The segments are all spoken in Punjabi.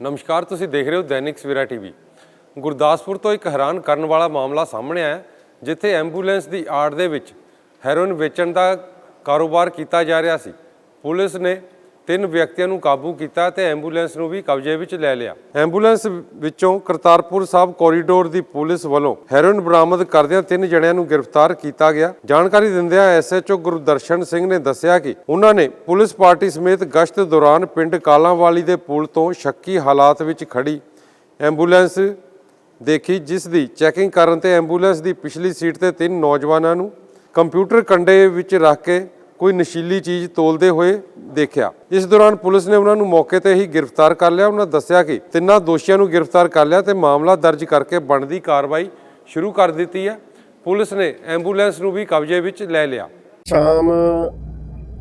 ਨਮਸਕਾਰ, ਤੁਸੀਂ ਦੇਖ ਰਹੇ ਹੋ ਦੈਨਿਕ ਸਵੇਰਾ ਟੀਵੀ। ਗੁਰਦਾਸਪੁਰ ਤੋਂ ਇੱਕ ਹੈਰਾਨ ਕਰਨ ਵਾਲਾ ਮਾਮਲਾ ਸਾਹਮਣੇ ਆਇਆ ਜਿੱਥੇ ਐਂਬੂਲੈਂਸ ਦੀ ਆੜ ਦੇ ਵਿੱਚ ਹੈਰੋਇਨ ਵੇਚਣ ਦਾ ਕਾਰੋਬਾਰ ਕੀਤਾ ਜਾ ਰਿਹਾ ਸੀ। ਪੁਲਿਸ ਨੇ ਤਿੰਨ ਵਿਅਕਤੀਆਂ ਨੂੰ ਕਾਬੂ ਕੀਤਾ ਤੇ ਐਂਬੂਲੈਂਸ ਨੂੰ ਵੀ ਕਬਜ਼ੇ ਵਿੱਚ ਲੈ ਲਿਆ। ਐਂਬੂਲੈਂਸ ਵਿੱਚੋਂ ਕਰਤਾਰਪੁਰ ਸਾਹਿਬ ਕੋਰੀਡੋਰ ਦੀ ਪੁਲਿਸ ਵੱਲੋਂ ਹੈਰੋਇਨ ਬਰਾਮਦ ਕਰਦਿਆਂ ਤਿੰਨ ਜਣਿਆਂ ਨੂੰ ਗ੍ਰਿਫਤਾਰ ਕੀਤਾ ਗਿਆ। ਜਾਣਕਾਰੀ ਦਿੰਦਿਆਂ ਐਸਐਚਓ ਗੁਰਦਰਸ਼ਨ ਸਿੰਘ ਨੇ ਦੱਸਿਆ ਕਿ ਉਹਨਾਂ ਨੇ ਪੁਲਿਸ ਪਾਰਟੀ ਸਮੇਤ ਗਸ਼ਤ ਦੌਰਾਨ ਪਿੰਡ ਕਾਲਾਂਵਾਲੀ ਦੇ ਪੁਲ ਤੋਂ ਸ਼ੱਕੀ ਹਾਲਾਤ ਵਿੱਚ ਖੜੀ ਐਂਬੂਲੈਂਸ ਦੇਖੀ, ਜਿਸ ਦੀ ਚੈਕਿੰਗ ਕਰਨ ਤੇ ਐਂਬੂਲੈਂਸ ਦੀ ਪਿਛਲੀ ਸੀਟ ਤੇ ਤਿੰਨ ਨੌਜਵਾਨਾਂ ਨੂੰ ਕੰਪਿਊਟਰ ਕੰਡੇ ਵਿੱਚ ਰੱਖ ਕੇ ਕੋਈ ਨਸ਼ੀਲੀ ਚੀਜ਼ ਤੋਲਦੇ ਹੋਏ ਦੇਖਿਆ। ਇਸ ਦੌਰਾਨ ਪੁਲਿਸ ਨੇ ਉਹਨਾਂ ਨੂੰ ਮੌਕੇ ਤੇ ਹੀ ਗ੍ਰਿਫਤਾਰ ਕਰ ਲਿਆ। ਉਹਨਾਂ ਦੱਸਿਆ ਕਿ ਤਿੰਨਾਂ ਦੋਸ਼ੀਆਂ ਨੂੰ ਗ੍ਰਿਫਤਾਰ ਕਰ ਲਿਆ ਤੇ ਮਾਮਲਾ ਦਰਜ ਕਰਕੇ ਬਣਦੀ ਕਾਰਵਾਈ ਸ਼ੁਰੂ ਕਰ ਦਿੱਤੀ ਹੈ। ਪੁਲਿਸ ਨੇ ਐਂਬੂਲੈਂਸ ਨੂੰ ਵੀ ਕਬਜ਼ੇ ਵਿੱਚ ਲੈ ਲਿਆ। ਸ਼ਾਮ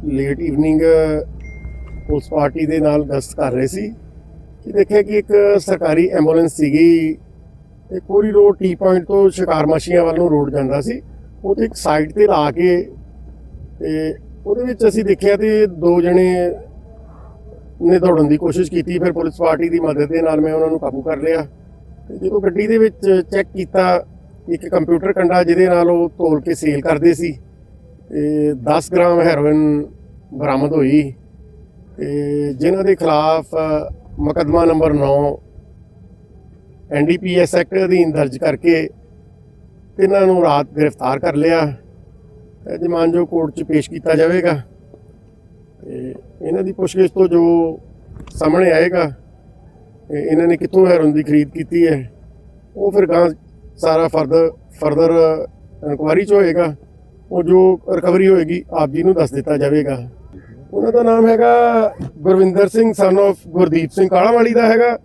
ਲੇਟ ਈਵਨਿੰਗ ਪੁਲਿਸ ਪਾਰਟੀ ਦੇ ਨਾਲ ਗਸ਼ਤ ਕਰ ਰਹੇ ਸੀ ਕਿ ਦੇਖਿਆ ਕਿ ਇੱਕ ਸਰਕਾਰੀ ਐਂਬੂਲੈਂਸ ਸੀਗੀ ਇਹ ਕੋਰੀ ਰੋਡ ਟੀ ਪੁਆਇੰਟ ਤੋਂ ਸ਼ਿਕਾਰਮਾਸ਼ੀਆਂ ਵੱਲ ਨੂੰ ਰੋਡ ਜਾਂਦਾ ਸੀ। ਉਹਦੇ ਇੱਕ ਸਾਈਡ ਤੇ ਲਾ ਕੇ ਤੇ ਉਹਦੇ ਵਿੱਚ ਅਸੀਂ ਦੇਖਿਆ ਤੇ ਦੋ ਜਣੇ ਨੇ ਦੌੜਨ ਦੀ ਕੋਸ਼ਿਸ਼ ਕੀਤੀ, ਫਿਰ ਪੁਲਿਸ ਪਾਰਟੀ ਦੀ ਮਦਦ ਦੇ ਨਾਲ ਮੈਂ ਉਹਨਾਂ ਨੂੰ ਕਾਬੂ ਕਰ ਲਿਆ। ਤੇ ਜਦੋਂ ਗੱਡੀ ਦੇ ਵਿੱਚ ਚੈੱਕ ਕੀਤਾ, ਇੱਕ ਕੰਪਿਊਟਰ ਕੰਡਾ ਜਿਹਦੇ ਨਾਲ ਉਹ ਤੋਲ ਕੇ ਸੇਲ ਕਰਦੇ ਸੀ, ਤੇ 10 ਗ੍ਰਾਮ ਹੈਰੋਇਨ ਬਰਾਮਦ ਹੋਈ। ਤੇ ਜਿਨ੍ਹਾਂ ਦੇ ਖਿਲਾਫ ਮੁਕੱਦਮਾ ਨੰਬਰ 9 ਐਨਡੀਪੀਐਸ ਐਕਟ ਅਧੀਨ ਦਰਜ ਕਰਕੇ ਇਹਨਾਂ ਨੂੰ ਰਾਤ ਗ੍ਰਿਫਤਾਰ ਕਰ ਲਿਆ। ਤੇ ਜਮਾਨਜੋ ਕੋਰਟ 'ਚ ਪੇਸ਼ ਕੀਤਾ ਜਾਵੇਗਾ। ਤੇ ਇਹਨਾਂ ਦੀ ਪੁੱਛਗਿੱਛ ਤੋਂ ਜੋ ਸਾਹਮਣੇ ਆਏਗਾ ਤੇ ਇਹਨਾਂ ਨੇ ਕਿੱਥੋਂ ਹੈਰੋਇਨ ਦੀ ਖਰੀਦ ਕੀਤੀ ਹੈ, ਉਹ ਫਿਰ ਗਾਂ ਸਾਰਾ ਫਰਦਰ ਫਰਦਰ ਇਨਕੁਆਰੀ 'ਚ ਹੋਏਗਾ। ਉਹ ਜੋ ਰਿਕਵਰੀ ਹੋਏਗੀ, ਆਪ ਜੀ ਨੂੰ ਦੱਸ ਦਿੱਤਾ ਜਾਵੇਗਾ। ਉਹਨਾਂ ਦਾ ਨਾਮ ਹੈਗਾ ਗੁਰਵਿੰਦਰ ਸਿੰਘ ਸਨ of ਗੁਰਦੀਪ ਸਿੰਘ ਕਾਲਾਵਾਲੀ ਦਾ ਹੈਗਾ।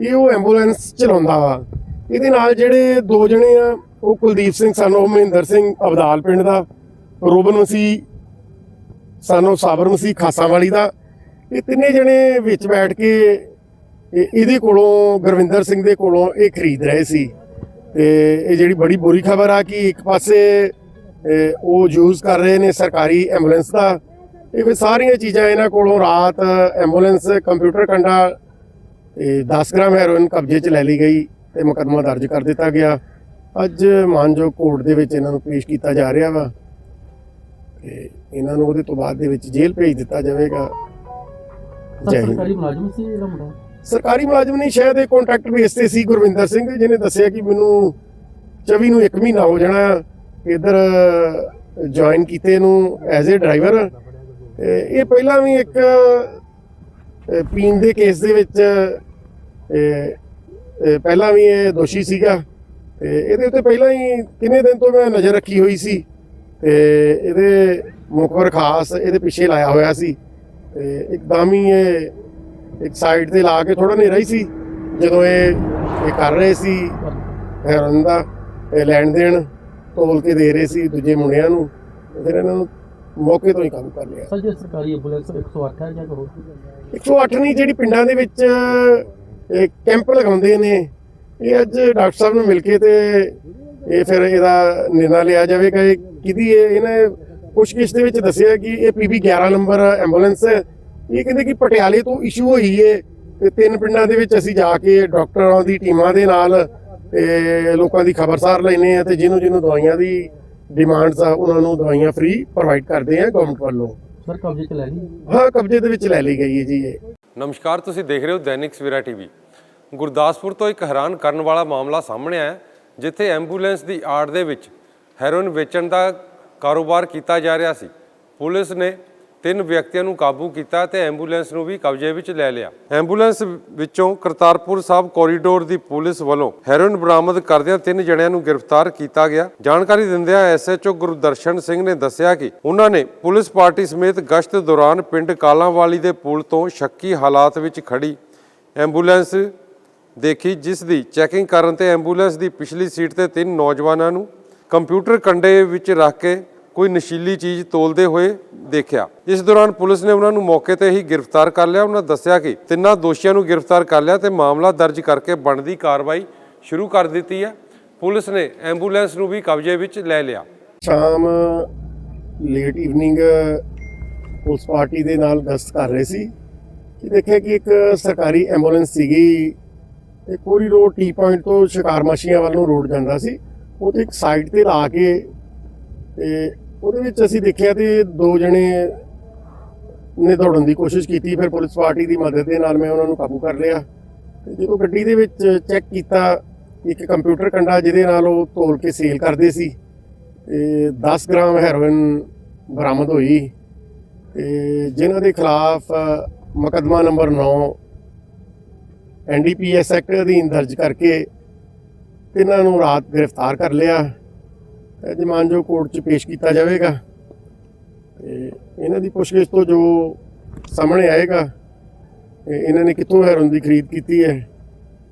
ਇਹ ਉਹ ਐਂਬੂਲੈਂਸ ਚਲਾਉਂਦਾ ਵਾ। ਇਹਦੇ ਨਾਲ ਜਿਹੜੇ ਦੋ ਜਣੇ ਆ, ਉਹ ਕੁਲਦੀਪ ਸਿੰਘ ਸਨ of ਮਹਿੰਦਰ ਸਿੰਘ, ਅਬਦਾਲ ਪਿੰਡ ਦਾ। ਰੋਬਨ ਮਸੀਹ, ਸਾਨੂੰ of ਸਾਬਰ ਮਸੀਹ ਖਾਸਾਂ ਵਾਲੀ ਦਾ। ਇਹ ਤਿੰਨੇ ਜਣੇ ਵਿੱਚ ਬੈਠ ਕੇ ਇਹ- ਇਹਦੇ ਕੋਲੋਂ, ਗੁਰਵਿੰਦਰ ਸਿੰਘ ਦੇ ਕੋਲੋਂ ਇਹ ਖਰੀਦ ਰਹੇ ਸੀ। ਤੇ ਇਹ ਜਿਹੜੀ ਬੜੀ ਬੁਰੀ ਖਬਰ ਆ ਕਿ ਇੱਕ ਪਾਸੇ ਉਹ ਯੂਜ਼ ਕਰ ਰਹੇ ਨੇ ਸਰਕਾਰੀ ਐਂਬੂਲੈਂਸ ਦਾ। ਇਹ ਫਿਰ ਸਾਰੀਆਂ ਚੀਜ਼ਾਂ ਇਹਨਾਂ ਕੋਲੋਂ ਰਾਤ ਐਂਬੂਲੈਂਸ, ਕੰਪਿਊਟਰ ਕੰਡਾ ਤੇ 10 ਗ੍ਰਾਮ ਹੈਰੋਇਨ ਕਬਜ਼ੇ 'ਚ ਲੈ ਲਈ ਗਈ ਤੇ ਮੁਕੱਦਮਾ ਦਰਜ ਕਰ ਦਿੱਤਾ ਗਿਆ। ਅੱਜ ਮਾਨਜੋ ਕੋਰਟ ਦੇ ਵਿੱਚ ਇਹਨਾਂ ਨੂੰ ਪੇਸ਼ ਕੀਤਾ ਜਾ ਰਿਹਾ ਵਾ। ਤੇ ਇਹਨਾਂ ਨੂੰ ਉਹਦੇ ਤੋਂ ਬਾਅਦ ਦੇ ਵਿੱਚ ਜੇਲ੍ਹ ਭੇਜ ਦਿੱਤਾ ਜਾਵੇਗਾ। ਜੈ ਹਿੰਦ। ਸਰਕਾਰੀ ਮੁਲਾਜ਼ਮ ਸੀ ਇਹਦਾ ਮੁੰਡਾ? ਸਰਕਾਰੀ ਮੁਲਾਜ਼ਮ ਨਹੀਂ ਸ਼ਾਇਦ ਇਹ ਕੰਟਰੈਕਟ ਬੇਸ ਤੇ ਸੀ ਗੁਰਵਿੰਦਰ ਸਿੰਘ ਜਿਹਨੇ ਦੱਸਿਆ ਕਿ ਮੈਨੂੰ 24 ਨੂੰ 1 ਮਹੀਨਾ ਹੋ ਜਾਣਾ ਇਧਰ ਜੁਆਇਨ ਕੀਤੇ ਨੂੰ ਐਜ਼ ਅ ਡਰਾਈਵਰ ਇਹ ਪਹਿਲਾਂ ਵੀ ਇੱਕ ਅਹ, ਪੀਣ ਦੇ ਕੇਸ ਦੇ ਵਿੱਚ ਅਹ, ਅਹ, ਪਹਿਲਾਂ ਵੀ ਇਹ ਦੋਸ਼ੀ ਸੀਗਾ। ਤੇ ਇਹਦੇ ਉੱਤੇ ਪਹਿਲਾਂ ਹੀ ਕਿੰਨੇ ਦਿਨ ਤੋਂ ਮੈਂ ਨਜ਼ਰ ਰੱਖੀ ਹੋਈ ਸੀ। ਤੇ ਇਹਦੇ ਮੁਖਬਰ ਖਾਸ ਇਹਦੇ ਪਿੱਛੇ ਲਾਇਆ ਹੋਇਆ ਸੀ। ਤੇ ਇੱਕਦਮ ਹੀ ਇਹ ਇੱਕ ਸਾਈਡ ਤੇ ਲਾ ਕੇ ਥੋੜਾ ਹਨੇਰਾ ਹੀ ਸੀ ਜਦੋਂ ਇਹ ਇਹ ਕਰ ਰਹੇ ਸੀ ਹੈਰਨ ਦਾ ਇਹ ਲੈਣ ਦੇਣ ਤੋਲ ਕੇ ਦੇ ਰਹੇ ਸੀ ਦੂਜੇ ਮੁੰਡਿਆਂ ਨੂੰ ਫਿਰ ਇਹਨਾਂ ਨੂੰ ਮੌਕੇ ਤੋਂ ਹੀ ਕੰਮ ਕਰ ਲਿਆ। ਸਰ ਜੇ ਸਰਕਾਰੀ ਐਂਬੂਲੈਂਸ 108 ਹੈ ਜਾਂ ਹੋਰ 108 ਨਹੀਂ ਜਿਹੜੀ ਪਿੰਡਾਂ ਦੇ ਵਿੱਚ ਇਹ ਕੈਂਪ ਲਗਾਉਂਦੇ ਨੇ ਇਹ ਅੱਜ ਡਾਕਟਰ ਸਾਹਿਬ ਨੂੰ ਮਿਲ ਕੇ ਤੇ ਇਹ ਫਿਰ ਇਹਦਾ ਨਿਰਣਾ ਲਿਆ ਜਾਵੇਗਾ। ਇਹ ਕਿਹਦੀ ਹੈ ਇਹਨੇ ਪੁੱਛਗਿੱਛ ਦੇ ਵਿੱਚ ਦੱਸਿਆ ਕਿ ਇਹ ਪੀਬੀ 11 ਨੰਬਰ ਐਂਬੂਲੈਂਸ ਹੈ। ਇਹ ਕਹਿੰਦੇ ਕਿ ਪਟਿਆਲੇ ਤੋਂ ਇਸ਼ੂ ਹੋਈ ਹੈ ਤੇ ਤਿੰਨ ਪਿੰਡਾਂ ਦੇ ਵਿੱਚ ਅਸੀਂ ਜਾ ਕੇ ਡਾਕਟਰਾਂ ਦੀ ਟੀਮਾਂ ਦੇ ਨਾਲ ਤੇ ਲੋਕਾਂ ਦੀ ਖਬਰਸਾਰ ਲੈਨੇ ਆ ਤੇ ਜਿਹਨੂੰ ਜਿਹਨੂੰ ਦਵਾਈਆਂ ਦੀ ਡਿਮਾਂਡਸ ਆ ਉਹਨਾਂ ਨੂੰ ਦਵਾਈਆਂ ਫ੍ਰੀ ਪ੍ਰੋਵਾਈਡ ਕਰਦੇ ਆ ਗਵਰਨਮੈਂਟ ਵੱਲੋਂ। ਸਰ ਕਬਜ਼ੇ ਚ ਲੈ ਲਈ? ਹਾਂ ਕਬਜ਼ੇ ਦੇ ਵਿੱਚ ਲੈ ਲਈ ਗਈ ਹੈ ਜੀ ਇਹ। ਨਮਸਕਾਰ ਤੁਸੀਂ ਦੇਖ ਰਹੇ ਹੋ ਦੈਨਿਕ ਸਵੇਰਾ ਟੀਵੀ। ਗੁਰਦਾਸਪੁਰ ਤੋਂ ਇੱਕ ਹੈਰਾਨ ਕਰਨ ਵਾਲਾ ਮਾਮਲਾ ਸਾਹਮਣੇ ਆਇਆ ਹੈ, ਜਿੱਥੇ ਐਂਬੂਲੈਂਸ ਦੀ ਆੜ ਦੇ ਵਿੱਚ ਹੈਰੋਇਨ ਵੇਚਣ ਦਾ ਕਾਰੋਬਾਰ ਕੀਤਾ ਜਾ ਰਿਹਾ ਸੀ। ਪੁਲਿਸ ਨੇ ਤਿੰਨ ਵਿਅਕਤੀਆਂ ਨੂੰ ਕਾਬੂ ਕੀਤਾ ਤੇ ਐਂਬੂਲੈਂਸ ਨੂੰ ਵੀ ਕਬਜ਼ੇ ਵਿੱਚ ਲੈ ਲਿਆ। ਐਂਬੂਲੈਂਸ ਵਿੱਚੋਂ ਕਰਤਾਰਪੁਰ ਸਾਹਿਬ ਕੋਰੀਡੋਰ ਦੀ ਪੁਲਿਸ ਵੱਲੋਂ ਹੈਰੋਇਨ ਬਰਾਮਦ ਕਰਦਿਆਂ ਤਿੰਨ ਜਣਿਆਂ ਨੂੰ ਗ੍ਰਿਫਤਾਰ ਕੀਤਾ ਗਿਆ। ਜਾਣਕਾਰੀ ਦਿੰਦਿਆਂ ਐਸਐਚਓ ਗੁਰਦਰਸ਼ਨ ਸਿੰਘ ਨੇ ਦੱਸਿਆ ਕਿ ਉਹਨਾਂ ਨੇ ਪੁਲਿਸ ਪਾਰਟੀ ਸਮੇਤ ਗਸ਼ਤ ਦੌਰਾਨ ਪਿੰਡ ਕਾਲਾਂਵਾਲੀ ਦੇ ਪੁਲ ਤੋਂ ਸ਼ੱਕੀ ਹਾਲਾਤ ਵਿੱਚ ਖੜੀ ਐਂਬੂਲੈਂਸ ਦੇਖੀ ਜਿਸ ਦੀ ਚੈਕਿੰਗ ਕਰਨ ਤੇ ਐਂਬੂਲੈਂਸ ਦੀ ਪਿਛਲੀ ਸੀਟ ਤੇ ਤਿੰਨ ਨੌਜਵਾਨਾਂ ਨੂੰ ਕੰਪਿਊਟਰ ਕੰਡੇ ਵਿੱਚ ਰੱਖ ਕੇ ਕੋਈ ਨਸ਼ੀਲੀ ਚੀਜ਼ ਤੋਲਦੇ ਹੋਏ ਦੇਖਿਆ। ਇਸ ਦੌਰਾਨ ਪੁਲਿਸ ਨੇ ਉਹਨਾਂ ਨੂੰ ਮੌਕੇ ਤੇ ਹੀ ਗ੍ਰਿਫਤਾਰ ਕਰ ਲਿਆ। ਉਹਨਾਂ ਦੱਸਿਆ ਕਿ ਤਿੰਨਾਂ ਦੋਸ਼ੀਆਂ ਨੂੰ ਗ੍ਰਿਫਤਾਰ ਕਰ ਲਿਆ ਤੇ ਮਾਮਲਾ ਦਰਜ ਕਰਕੇ ਬਣਦੀ ਕਾਰਵਾਈ ਸ਼ੁਰੂ ਕਰ ਦਿੱਤੀ ਹੈ। ਪੁਲਿਸ ਨੇ ਐਂਬੂਲੈਂਸ ਨੂੰ ਵੀ ਕਬਜ਼ੇ ਵਿੱਚ ਲੈ ਲਿਆ। ਸ਼ਾਮ ਲੇਟ ਈਵਨਿੰਗ ਪੁਲਿਸ ਪਾਰਟੀ ਦੇ ਨਾਲ ਗਸ਼ਤ ਕਰ ਰਹੇ ਸੀ। ਕਿ ਦੇਖਿਆ ਕਿ ਇੱਕ ਸਰਕਾਰੀ ਐਂਬੂਲੈਂਸ ਸੀਗੀ। ਤੇ ਕੋਰੀ ਰੋਡ ਟੀ ਪੁਆਇੰਟ ਤੋਂ ਸ਼ਿਕਾਰ ਮਾਸ਼ੀਆਂ ਵੱਲ ਨੂੰ ਰੋਡ ਜਾਂਦਾ ਸੀ। ਉਹਦੇ ਇੱਕ ਸਾਈਡ ਤੇ ਲਾ ਕੇ ਤੇ ਉਹਦੇ ਵਿੱਚ ਅਸੀਂ ਦੇਖਿਆ ਤੇ ਦੋ ਜਣੇ ਨੇ ਦੌੜਨ ਦੀ ਕੋਸ਼ਿਸ਼ ਕੀਤੀ, ਫਿਰ ਪੁਲਿਸ ਪਾਰਟੀ ਦੀ ਮਦਦ ਦੇ ਨਾਲ ਮੈਂ ਉਹਨਾਂ ਨੂੰ ਕਾਬੂ ਕਰ ਲਿਆ। ਤੇ ਜਦੋਂ ਗੱਡੀ ਦੇ ਵਿੱਚ ਚੈੱਕ ਕੀਤਾ, ਇੱਕ ਕੰਪਿਊਟਰ ਕੰਡਾ ਜਿਹਦੇ ਨਾਲ ਉਹ ਤੋਲ ਕੇ ਸੇਲ ਕਰਦੇ ਸੀ ਤੇ 10 ਗ੍ਰਾਮ ਹੈਰੋਇਨ ਬਰਾਮਦ ਹੋਈ ਤੇ ਜਿਨ੍ਹਾਂ ਦੇ ਖਿਲਾਫ ਮੁਕੱਦਮਾ ਨੰਬਰ 9 ਐਨਡੀਪੀਐਸ ਐਕਟ ਅਧੀਨ ਦਰਜ ਕਰਕੇ ਇਹਨਾਂ ਨੂੰ ਰਾਤ ਗ੍ਰਿਫਤਾਰ ਕਰ ਲਿਆ। ਤੇ ਜਮਾਨਜੋ ਕੋਰਟ 'ਚ ਪੇਸ਼ ਕੀਤਾ ਜਾਵੇਗਾ। ਤੇ ਇਹਨਾਂ ਦੀ ਪੁੱਛਗਿੱਛ ਤੋਂ ਜੋ ਸਾਹਮਣੇ ਆਏਗਾ ਇਹਨਾਂ ਨੇ ਕਿੱਥੋਂ ਹੈਰੋਇਨ ਦੀ ਖਰੀਦ ਕੀਤੀ ਹੈ,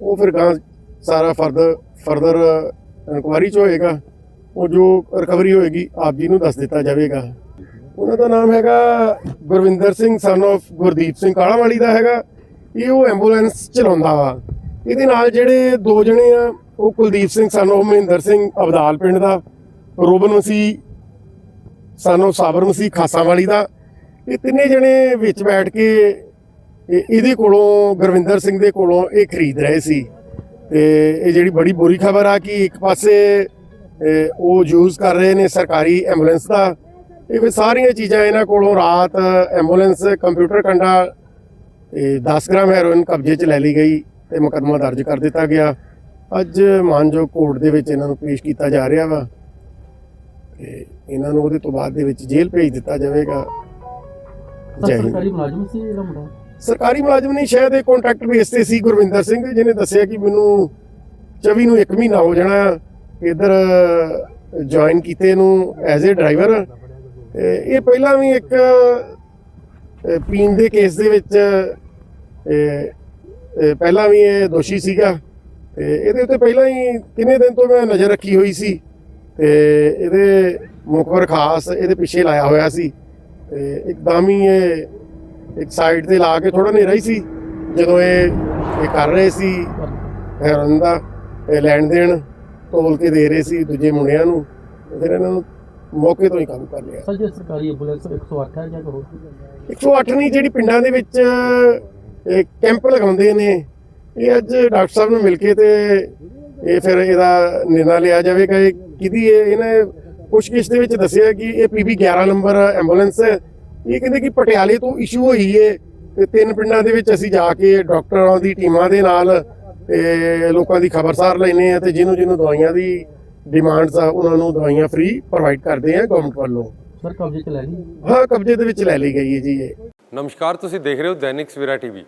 ਉਹ ਫਿਰ ਗਾਂ ਸਾਰਾ ਫਰਦਰ ਫਰਦਰ ਇਨਕੁਆਰੀ 'ਚ ਹੋਏਗਾ। ਉਹ ਜੋ ਰਿਕਵਰੀ ਹੋਏਗੀ, ਆਪ ਜੀ ਨੂੰ ਦੱਸ ਦਿੱਤਾ ਜਾਵੇਗਾ। ਉਹਨਾਂ ਦਾ ਨਾਮ ਹੈਗਾ ਗੁਰਵਿੰਦਰ ਸਿੰਘ ਸਨ of ਗੁਰਦੀਪ ਸਿੰਘ ਕਾਲਾਵਾਲੀ ਦਾ ਹੈਗਾ। ਇਹ ਉਹ ਐਂਬੂਲੈਂਸ ਚਲਾਉਂਦਾ ਵਾ। ਇਹਦੇ ਨਾਲ ਜਿਹੜੇ ਦੋ ਜਣੇ ਆ, ਉਹ ਕੁਲਦੀਪ ਸਿੰਘ, ਸਾਨੂੰ ਮਹਿੰਦਰ ਸਿੰਘ ਅਬਦਾਲ ਪਿੰਡ ਦਾ, ਰੋਬਨ ਮਸੀਹ, ਸਾਨੂੰ of ਸਾਬਰ ਮਸੀਹ ਖਾਸਾਂ ਵਾਲੀ ਦਾ। ਇਹ ਤਿੰਨੇ ਜਣੇ ਵਿੱਚ ਬੈਠ ਕੇ ਇਹ- ਇਹਦੇ ਕੋਲੋਂ, ਗੁਰਵਿੰਦਰ ਸਿੰਘ ਦੇ ਕੋਲੋਂ ਇਹ ਖਰੀਦ ਰਹੇ ਸੀ। ਤੇ ਇਹ ਜਿਹੜੀ ਬੜੀ ਬੁਰੀ ਖਬਰ ਆ ਕਿ ਇੱਕ ਪਾਸੇ ਉਹ ਯੂਜ਼ ਕਰ ਰਹੇ ਨੇ ਸਰਕਾਰੀ ਐਂਬੂਲੈਂਸ ਦਾ। ਇਹ ਸਾਰੀਆਂ ਚੀਜ਼ਾਂ ਇਹਨਾਂ ਕੋਲੋਂ ਰਾਤ ਐਂਬੂਲੈਂਸ, ਕੰਪਿਊਟਰ ਕੰਡਾ ਤੇ 10 ਗ੍ਰਾਮ ਹੈਰੋਇਨ ਕਬਜ਼ੇ 'ਚ ਲੈ ਲਈ ਗਈ ਤੇ ਮੁਕੱਦਮਾ ਦਰਜ ਕਰ ਦਿੱਤਾ ਗਿਆ। ਅੱਜ ਮਾਨਜੋ ਕੋਰਟ ਦੇ ਵਿੱਚ ਇਹਨਾਂ ਨੂੰ ਪੇਸ਼ ਕੀਤਾ ਜਾ ਰਿਹਾ ਵਾ ਤੇ ਇਹਨਾਂ ਨੂੰ ਉਹਦੇ ਤੋਂ ਬਾਅਦ ਦੇ ਵਿੱਚ ਜੇਲ੍ਹ ਭੇਜ ਦਿੱਤਾ ਜਾਵੇਗਾ। ਸਰ ਜੈ ਹਿੰਦ। ਸਰਕਾਰੀ ਮੁਲਾਜ਼ਮ ਸੀ ਇਹਦਾ ਮੁੰਡਾ? ਸਰਕਾਰੀ ਮੁਲਾਜ਼ਮ ਨਹੀਂ ਸ਼ਾਇਦ ਇਹ ਕੰਟਰੈਕਟ ਬੇਸ ਤੇ ਸੀ ਗੁਰਵਿੰਦਰ ਸਿੰਘ ਜਿਹਨੇ ਦੱਸਿਆ ਕਿ ਮੈਨੂੰ 24 ਨੂੰ 1 ਮਹੀਨਾ ਹੋ ਜਾਣਾ ਇਧਰ ਜੁਆਇਨ ਕੀਤੇ ਨੂੰ ਐਜ਼ ਅ ਡਰਾਈਵਰ ਇਹ ਪਹਿਲਾਂ ਵੀ ਇੱਕ ਪੀਣ ਦੇ ਕੇਸ ਦੇ ਵਿੱਚ ਪਹਿਲਾਂ ਵੀ ਇਹ ਦੋਸ਼ੀ ਸੀਗਾ। ਤੇ ਇਹਦੇ ਉੱਤੇ ਪਹਿਲਾਂ ਹੀ ਕਿੰਨੇ ਦਿਨ ਤੋਂ ਮੈਂ ਨਜ਼ਰ ਰੱਖੀ ਹੋਈ ਸੀ। ਤੇ ਇਹਦੇ ਮੁਖਬਰ ਖਾਸ ਇਹਦੇ ਪਿੱਛੇ ਲਾਇਆ ਹੋਇਆ ਸੀ। ਤੇ ਇੱਕਦਮ ਹੀ ਇਹ ਇੱਕ ਸਾਈਡ ਤੇ ਲਾ ਕੇ ਥੋੜਾ ਹਨੇਰਾ ਹੀ ਸੀ। ਜਦੋਂ ਇਹ ਇਹ ਕਰ ਰਹੇ ਸੀ ਹੈਰਨ ਦਾ ਇਹ ਲੈਣ ਦੇਣ ਤੋਲ ਕੇ ਦੇ ਰਹੇ ਸੀ ਦੂਜੇ ਮੁੰਡਿਆਂ ਨੂੰ। ਫਿਰ ਇਹਨਾਂ ਨੂੰ ਮੌਕੇ ਤੋਂ ਹੀ ਕਾਬੂ ਕਰ ਲਿਆ। ਸਰ ਜੇ ਸਰਕਾਰੀ ਐਂਬੂਲੈਂਸ 108 ਹੈ ਜਾਂ ਕੋਈ ਹੋਰ? 108 ਨਹੀਂ ਜਿਹੜੀ ਪਿੰਡਾਂ ਦੇ ਵਿੱਚ ਇਹ ਕੈਂਪ ਲਗਾਉਂਦੇ ਨੇ। ਇਹ ਅੱਜ ਡਾਕਟਰ ਸਾਹਿਬ ਨੂੰ ਮਿਲ ਕੇ ਤੇ ਇਹ ਫਿਰ ਇਹਦਾ ਨਿਰਣਾ ਲਿਆ ਜਾਵੇਗਾ। ਇਹ ਕਿਹਦੀ ਹੈ ਇਹਨੇ ਪੁੱਛਗਿੱਛ ਦੇ ਵਿੱਚ ਦੱਸਿਆ ਕਿ ਇਹ ਪੀਬੀ 11 ਨੰਬਰ ਐਂਬੂਲੈਂਸ ਹੈ। ਇਹ ਕਹਿੰਦੇ ਕਿ ਪਟਿਆਲੇ ਤੋਂ ਇਸ਼ੂ ਹੋਈ ਹੈ ਤੇ ਤਿੰਨ ਪਿੰਡਾਂ ਦੇ ਵਿੱਚ ਅਸੀਂ ਜਾ ਕੇ ਡਾਕਟਰਾਂ ਦੀ ਟੀਮਾਂ ਦੇ ਨਾਲ ਤੇ ਲੋਕਾਂ ਦੀ ਖਬਰਸਾਰ ਲੈਨੇ ਆ ਤੇ ਜਿਹਨੂੰ ਜਿਹਨੂੰ ਦਵਾਈਆਂ ਦੀ ਡਿਮਾਂਡਸ ਆ ਉਹਨਾਂ ਨੂੰ ਦਵਾਈਆਂ ਫ੍ਰੀ ਪ੍ਰੋਵਾਈਡ ਕਰਦੇ ਆ ਗਵਰਨਮੈਂਟ ਵੱਲੋਂ। ਸਰ ਕਬਜ਼ੇ 'ਚ ਲੈ ਲਈ? ਹਾਂ ਕਬਜ਼ੇ ਦੇ ਵਿੱਚ ਲੈ ਲਈ ਗਈ ਹੈ ਜੀ ਇਹ। ਨਮਸਕਾਰ, ਤੁਸੀਂ ਦੇਖ ਰਹੇ ਹੋ ਦੈਨਿਕ ਸਵੇਰਾ ਟੀਵੀ।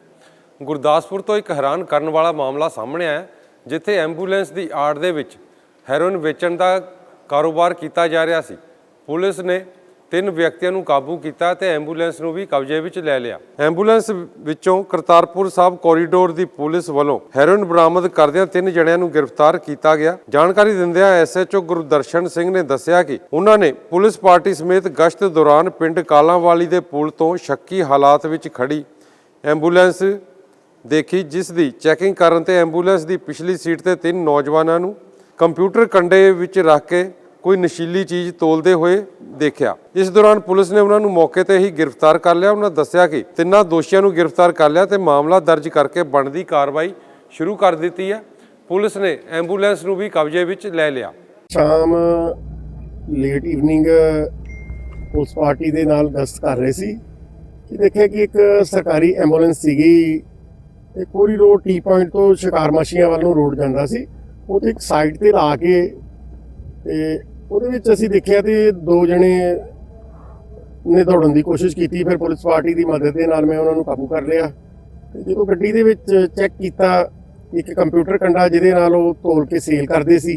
ਗੁਰਦਾਸਪੁਰ ਤੋਂ ਇੱਕ ਹੈਰਾਨ ਕਰਨ ਵਾਲਾ ਮਾਮਲਾ ਸਾਹਮਣੇ ਆਇਆ ਜਿੱਥੇ ਐਂਬੂਲੈਂਸ ਦੀ ਆੜ ਦੇ ਵਿੱਚ ਹੈਰੋਇਨ ਵੇਚਣ ਦਾ ਕਾਰੋਬਾਰ ਕੀਤਾ ਜਾ ਰਿਹਾ ਸੀ। ਪੁਲਿਸ ਨੇ ਤਿੰਨ ਵਿਅਕਤੀਆਂ ਨੂੰ ਕਾਬੂ ਕੀਤਾ ਤੇ ਐਂਬੂਲੈਂਸ ਨੂੰ ਵੀ ਕਬਜ਼ੇ ਵਿੱਚ ਲੈ ਲਿਆ। ਐਂਬੂਲੈਂਸ ਵਿੱਚੋਂ ਕਰਤਾਰਪੁਰ ਸਾਹਿਬ ਕੋਰੀਡੋਰ ਦੀ ਪੁਲਿਸ ਵੱਲੋਂ ਹੈਰੋਇਨ ਬਰਾਮਦ ਕਰਦਿਆਂ ਤਿੰਨ ਜਣਿਆਂ ਨੂੰ ਗ੍ਰਿਫਤਾਰ ਕੀਤਾ ਗਿਆ। ਜਾਣਕਾਰੀ ਦਿੰਦਿਆਂ ਐਸਐਚਓ ਗੁਰਦਰਸ਼ਨ ਸਿੰਘ ਨੇ ਦੱਸਿਆ ਕਿ ਉਹਨਾਂ ਨੇ ਪੁਲਿਸ ਪਾਰਟੀ ਸਮੇਤ ਗਸ਼ਤ ਦੌਰਾਨ ਪਿੰਡ ਕਾਲਾਂਵਾਲੀ ਦੇ ਪੁਲ ਤੋਂ ਸ਼ੱਕੀ ਹਾਲਾਤ ਵਿੱਚ ਖੜੀ ਐਂਬੂਲੈਂਸ ਦੇਖੀ, ਜਿਸ ਦੀ ਚੈਕਿੰਗ ਕਰਨ ਤੇ ਐਂਬੂਲੈਂਸ ਦੀ ਪਿਛਲੀ ਸੀਟ ਤੇ ਤਿੰਨ ਨੌਜਵਾਨਾਂ ਨੂੰ ਕੰਪਿਊਟਰ ਕੰਡੇ ਵਿੱਚ ਰੱਖ ਕੇ ਕੋਈ ਨਸ਼ੀਲੀ ਚੀਜ਼ ਤੋਲਦੇ ਹੋਏ ਦੇਖਿਆ। ਇਸ ਦੌਰਾਨ ਪੁਲਿਸ ਨੇ ਉਹਨਾਂ ਨੂੰ ਮੌਕੇ ਤੇ ਹੀ ਗ੍ਰਿਫਤਾਰ ਕਰ ਲਿਆ। ਉਹਨਾਂ ਦੱਸਿਆ ਕਿ ਤਿੰਨਾਂ ਦੋਸ਼ੀਆਂ ਨੂੰ ਗ੍ਰਿਫਤਾਰ ਕਰ ਲਿਆ ਤੇ ਮਾਮਲਾ ਦਰਜ ਕਰਕੇ ਬਣਦੀ ਕਾਰਵਾਈ ਸ਼ੁਰੂ ਕਰ ਦਿੱਤੀ ਹੈ। ਪੁਲਿਸ ਨੇ ਐਂਬੂਲੈਂਸ ਨੂੰ ਵੀ ਕਬਜ਼ੇ ਵਿੱਚ ਲੈ ਲਿਆ। ਸ਼ਾਮ ਲੇਟ ਈਵਨਿੰਗ ਪੁਲਿਸ ਪਾਰਟੀ ਦੇ ਨਾਲ ਗਸ਼ਤ ਕਰ ਰਹੇ ਸੀ ਕਿ ਦੇਖਿਆ ਕਿ ਇੱਕ ਸਰਕਾਰੀ ਐਂਬੂਲੈਂਸ ਸੀਗੀ ਤੇ ਕੋਰੀ ਰੋਡ ਟੀ ਪੁਆਇੰਟ ਤੋਂ ਸ਼ਿਕਾਰ ਮਾਸ਼ੀਆਂ ਵੱਲ ਨੂੰ ਰੋਡ ਜਾਂਦਾ ਸੀ। ਉਹ ਤੇ ਇੱਕ ਸਾਈਡ ਤੇ ਲਾ ਕੇ ਤੇ ਉਹਦੇ ਵਿੱਚ ਅਸੀਂ ਦੇਖਿਆ ਤੇ ਦੋ ਜਣੇ ਨੇ ਦੌੜਨ ਦੀ ਕੋਸ਼ਿਸ਼ ਕੀਤੀ, ਫਿਰ ਪੁਲਿਸ ਪਾਰਟੀ ਦੀ ਮਦਦ ਦੇ ਨਾਲ ਮੈਂ ਉਹਨਾਂ ਨੂੰ ਕਾਬੂ ਕਰ ਲਿਆ। ਤੇ ਜਦੋਂ ਗੱਡੀ ਦੇ ਵਿੱਚ ਚੈੱਕ ਕੀਤਾ, ਇੱਕ ਕੰਪਿਊਟਰ ਕੰਡਾ ਜਿਹਦੇ ਨਾਲ ਉਹ ਤੋਲ ਕੇ ਸੇਲ ਕਰਦੇ ਸੀ,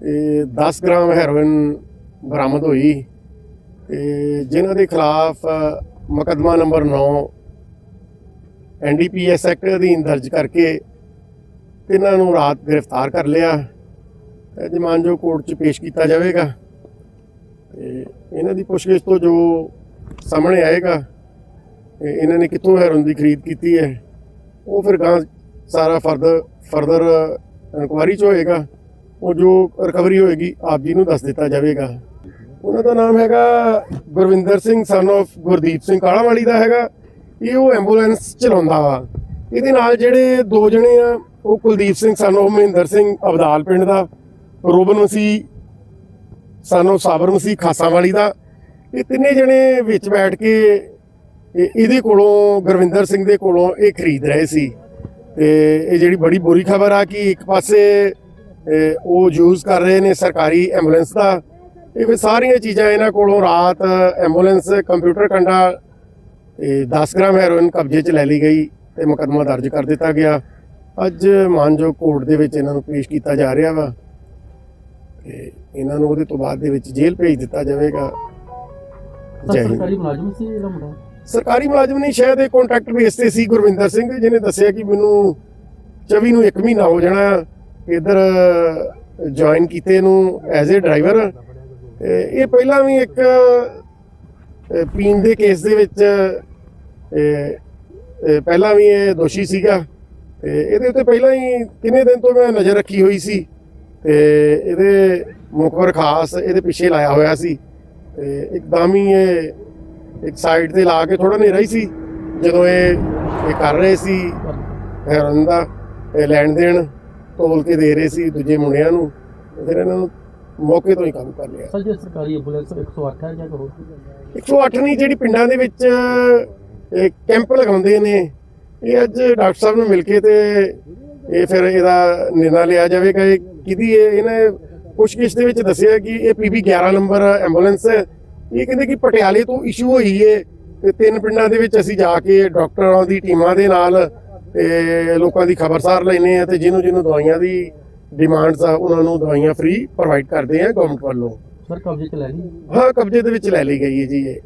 ਤੇ 10 ਗ੍ਰਾਮ ਹੈਰੋਇਨ ਬਰਾਮਦ ਹੋਈ। ਤੇ ਜਿਨ੍ਹਾਂ ਦੇ ਖਿਲਾਫ ਮੁਕੱਦਮਾ ਨੰਬਰ 9 ਐਨਡੀਪੀਐਸ ਐਕਟ ਅਧੀਨ ਦਰਜ ਕਰਕੇ ਤਿੰਨਾਂ ਨੂੰ ਰਾਤ ਗ੍ਰਿਫਤਾਰ ਕਰ ਲਿਆ। ਜਮਾਨਜੋ ਕੋਰਟ 'ਚ ਪੇਸ਼ ਕੀਤਾ ਜਾਵੇਗਾ। ਤੇ ਇਹਨਾਂ ਦੀ ਪੁੱਛਗਿੱਛ ਤੋਂ ਜੋ ਸਾਹਮਣੇ ਆਏਗਾ ਤੇ ਇਹਨਾਂ ਨੇ ਕਿੱਥੋਂ ਹੈਰੋਇਨ ਦੀ ਖਰੀਦ ਕੀਤੀ ਹੈ, ਉਹ ਫਿਰ ਗਾਂ ਸਾਰਾ ਫਰਦਰ ਫਰਦਰ ਇਨਕੁਆਰੀ 'ਚ ਹੋਏਗਾ। ਉਹ ਜੋ ਰਿਕਵਰੀ ਹੋਏਗੀ, ਆਪ ਜੀ ਨੂੰ ਦੱਸ ਦਿੱਤਾ ਜਾਵੇਗਾ। ਉਹਨਾਂ ਦਾ ਨਾਮ ਹੈਗਾ ਗੁਰਵਿੰਦਰ ਸਿੰਘ ਸਨ of ਗੁਰਦੀਪ ਸਿੰਘ ਕਾਲਾਵਾਲੀ ਦਾ ਹੈਗਾ। ਇਹ ਉਹ ਐਂਬੂਲੈਂਸ ਚਲਾਉਂਦਾ ਵਾ। ਇਹਦੇ ਨਾਲ ਜਿਹੜੇ ਦੋ ਜਣੇ ਆ, ਉਹ ਕੁਲਦੀਪ ਸਿੰਘ ਸਨ ਸਾਨੂੰ ਮਹਿੰਦਰ ਸਿੰਘ, ਅਬਦਾਲ ਪਿੰਡ ਦਾ। ਰੋਬਨ ਮਸੀਹ ਸਾਨੂੰ ਸਾਬਰ ਮਸੀਹ ਖਾਸਾਂ ਵਾਲੀ ਦਾ। ਇਹ ਤਿੰਨੇ ਜਣੇ ਵਿੱਚ ਬੈਠ ਕੇ ਇਹ- ਇਹਦੇ ਕੋਲੋਂ, ਗੁਰਵਿੰਦਰ ਸਿੰਘ ਦੇ ਕੋਲੋਂ ਇਹ ਖਰੀਦ ਰਹੇ ਸੀ। ਤੇ ਇਹ ਜਿਹੜੀ ਬੜੀ ਬੁਰੀ ਖਬਰ ਆ ਕਿ ਇੱਕ ਪਾਸੇ ਉਹ ਯੂਜ਼ ਕਰ ਰਹੇ ਨੇ ਸਰਕਾਰੀ ਐਂਬੂਲੈਂਸ ਦਾ। ਇਹ ਫਿਰ ਸਾਰੀਆਂ ਚੀਜ਼ਾਂ ਇਹਨਾਂ ਕੋਲੋਂ ਰਾਤ ਐਂਬੂਲੈਂਸ, ਕੰਪਿਊਟਰ ਕੰਡਾ, ਤੇ 10 ਗ੍ਰਾਮ ਹੈਰੋਇਨ ਕਬਜ਼ੇ 'ਚ ਲੈ ਲਈ ਗਈ ਤੇ ਮੁਕੱਦਮਾ ਦਰਜ ਕਰ ਦਿੱਤਾ ਗਿਆ। ਅੱਜ ਮਾਨਜੋ ਕੋਰਟ ਦੇ ਵਿੱਚ ਇਹਨਾਂ ਨੂੰ ਪੇਸ਼ ਕੀਤਾ ਜਾ ਰਿਹਾ ਵਾ। ਤੇ ਇਹਨਾਂ ਨੂੰ ਉਹਦੇ ਤੋਂ ਬਾਅਦ ਦੇ ਵਿੱਚ ਜੇਲ੍ਹ ਭੇਜ ਦਿੱਤਾ ਜਾਵੇਗਾ। ਸਰ ਜੈ ਹਿੰਦ। ਸਰਕਾਰੀ ਮੁਲਾਜ਼ਮ ਸੀ ਇਹਦਾ ਮੁੰਡਾ? ਸਰਕਾਰੀ ਮੁਲਾਜ਼ਮ ਨਹੀਂ ਸ਼ਾਇਦ ਇਹ ਕੰਟਰੈਕਟ ਬੇਸ ਤੇ ਸੀ ਗੁਰਵਿੰਦਰ ਸਿੰਘ ਜਿਹਨੇ ਦੱਸਿਆ ਕਿ ਮੈਨੂੰ 24 ਨੂੰ 1 ਮਹੀਨਾ ਹੋ ਜਾਣਾ ਇਧਰ ਜੁਆਇਨ ਕੀਤੇ ਨੂੰ ਐਜ਼ ਅ ਡਰਾਈਵਰ ਇਹ ਪਹਿਲਾਂ ਵੀ ਇੱਕ ਪੀਣ ਦੇ ਕੇਸ ਦੇ ਵਿੱਚ ਪਹਿਲਾਂ ਵੀ ਇਹ ਦੋਸ਼ੀ ਸੀਗਾ। ਤੇ ਇਹਦੇ ਉੱਤੇ ਪਹਿਲਾਂ ਹੀ ਕਿੰਨੇ ਦਿਨ ਤੋਂ ਮੈਂ ਨਜ਼ਰ ਰੱਖੀ ਹੋਈ ਸੀ। ਤੇ ਇਹਦੇ ਮੁਖਬਰ ਖਾਸ ਇਹਦੇ ਪਿੱਛੇ ਲਾਇਆ ਹੋਇਆ ਸੀ। ਤੇ ਇੱਕਦਮ ਹੀ ਇਹ ਇੱਕ ਸਾਈਡ ਤੇ ਲਾ ਕੇ ਥੋੜਾ ਹਨੇਰਾ ਹੀ ਸੀ। ਜਦੋਂ ਇਹ ਇਹ ਕਰ ਰਹੇ ਸੀ ਹੈਰਨ ਦਾ ਇਹ ਲੈਣ ਦੇਣ ਤੋਲ ਕੇ ਦੇ ਰਹੇ ਸੀ ਦੂਜੇ ਮੁੰਡਿਆਂ ਨੂੰ। ਫਿਰ ਇਹਨਾਂ ਨੂੰ ਮੌਕੇ ਤੋਂ ਹੀ ਕਾਬੂ ਕਰ ਲਿਆ। ਸਰ ਜੇ ਸਰਕਾਰੀ ਐਂਬੂਲੈਂਸ 108 ਹੈ ਜਾਂ ਕੋਈ ਹੋਰ? 108 ਨਹੀਂ ਜਿਹੜੀ ਪਿੰਡਾਂ ਦੇ ਵਿੱਚ ਇਹ ਕੈਂਪ ਲਗਾਉਂਦੇ ਨੇ ਇਹ ਅੱਜ ਡਾਕਟਰ ਸਾਹਿਬ ਨੂੰ ਮਿਲ ਕੇ ਤੇ ਇਹ ਫਿਰ ਇਹਦਾ ਨਿਰਣਾ ਲਿਆ ਜਾਵੇਗਾ। ਕਿਹਦੀ ਹੈ ਇਹਨੇ ਪੁੱਛਗਿੱਛ ਦੇ ਵਿੱਚ ਦੱਸਿਆ ਕਿ ਇਹ ਪੀਬੀ 11 ਨੰਬਰ ਐਂਬੂਲੈਂਸ ਹੈ। ਇਹ ਕਹਿੰਦੇ ਕਿ ਪਟਿਆਲੇ ਤੋਂ ਇਸ਼ੂ ਹੋਈ ਹੈ ਤੇ ਤਿੰਨ ਪਿੰਡਾਂ ਦੇ ਵਿੱਚ ਅਸੀਂ ਜਾ ਕੇ ਡਾਕਟਰਾਂ ਦੀ ਟੀਮਾਂ ਦੇ ਨਾਲ ਤੇ ਲੋਕਾਂ ਦੀ ਖਬਰਸਾਰ ਲੈਨੇ ਆ ਤੇ ਜਿਹਨੂੰ ਜਿਹਨੂੰ ਦਵਾਈਆਂ ਦੀ ਡਿਮਾਂਡਸ ਆ ਉਹਨਾਂ ਨੂੰ ਦਵਾਈਆਂ ਫ੍ਰੀ ਪ੍ਰੋਵਾਈਡ ਕਰਦੇ ਆ ਗਵਰਨਮੈਂਟ ਵੱਲੋਂ। ਸਰ ਕਬਜ਼ੇ ਚ ਲੈ ਲਈ? ਹਾਂ ਕਬਜ਼ੇ ਦੇ ਵਿੱਚ ਲੈ ਲਈ ਗਈ ਹੈ ਜੀ ਇਹ।